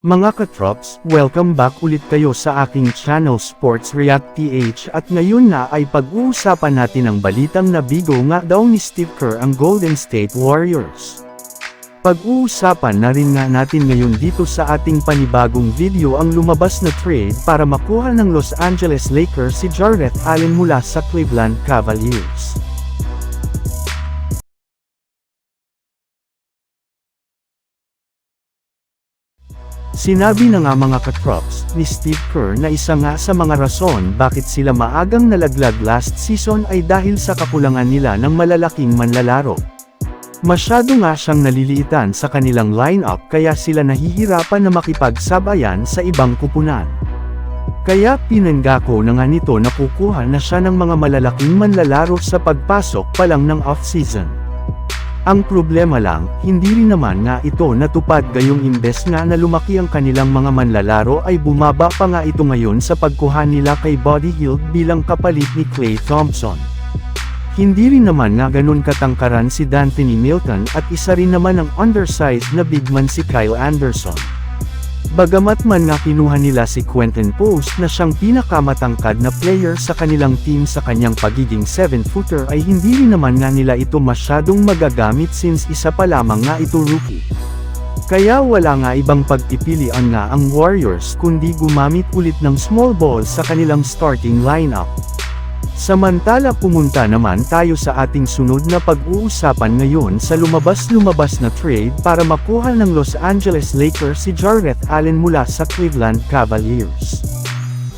Mga katrops, welcome back ulit kayo sa aking channel Sports React PH at ngayon na ay pag-uusapan natin ang balitang nabigo nga daw ni Steve Kerr ang Golden State Warriors. Pag-uusapan na rin nga natin ngayon dito sa ating panibagong video ang lumabas na trade para makuha ng Los Angeles Lakers si Jarrett Allen mula sa Cleveland Cavaliers. Sinabi na nga mga katrops ni Steve Kerr na isa nga sa mga rason bakit sila maagang nalaglag last season ay dahil sa kakulangan nila ng malalaking manlalaro. Masyado nga siyang naliliitan sa kanilang lineup kaya sila nahihirapan na makipagsabayan sa ibang kupunan. Kaya pinanggako na nga nito na kukuha na siya ng mga malalaking manlalaro sa pagpasok pa lang ng off-season. Ang problema lang, hindi rin naman nga ito natupad gayong imbes nga na lumaki ang kanilang mga manlalaro ay bumaba pa nga ito ngayon sa pagkuha nila kay Buddy Hield bilang kapalit ni Klay Thompson. Hindi rin naman nga ganun katangkaran si D'Anthony Milton at isa rin naman ang undersized na big man si Kyle Anderson. Bagamat man nga kinuha nila si Quentin Post na siyang pinakamatangkad na player sa kanilang team sa kanyang pagiging 7-footer ay hindi rin naman nga nila ito masyadong magagamit since isa pa lamang nga ito rookie. Kaya wala nga ibang pagpipilian nga ang Warriors kundi gumamit ulit ng small ball sa kanilang starting lineup. Samantala pumunta naman tayo sa ating sunod na pag-uusapan ngayon sa lumabas-lumabas na trade para makuha ng Los Angeles Lakers si Jarrett Allen mula sa Cleveland Cavaliers.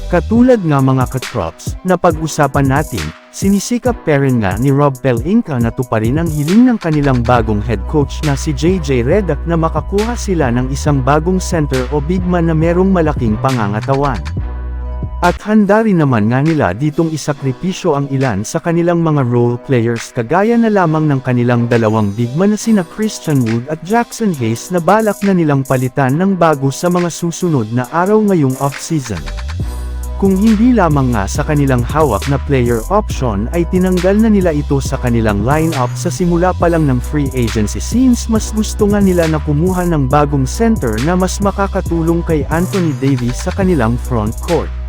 Katulad nga mga katrops, na pag-usapan natin, sinisikap pa rin nga ni Rob Pelinka na tuparin ang hiling ng kanilang bagong head coach na si JJ Redick na makakuha sila ng isang bagong center o big man na merong malaking pangangatawan. At handa rin naman nga nila ditong isakripisyo ang ilan sa kanilang mga role players kagaya na lamang ng kanilang dalawang bigman na sina Christian Wood at Jackson Hayes na balak na nilang palitan ng bago sa mga susunod na araw ngayong off-season. Kung hindi lamang nga sa kanilang hawak na player option ay tinanggal na nila ito sa kanilang lineup sa simula pa lang ng free agency since mas gusto nga nila na kumuha ng bagong center na mas makakatulong kay Anthony Davis sa kanilang front court.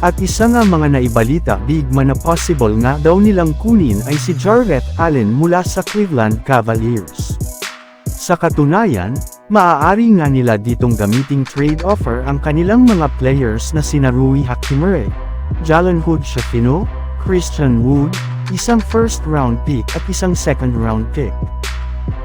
At isa nga mga naibalita big man na possible nga daw nilang kunin ay si Jarrett Allen mula sa Cleveland Cavaliers. Sa katunayan, maaari nga nila ditong gamiting trade offer ang kanilang mga players na sina Rui Hachimere, Jalen Hood Shafino, Christian Wood, isang first round pick at isang second round pick.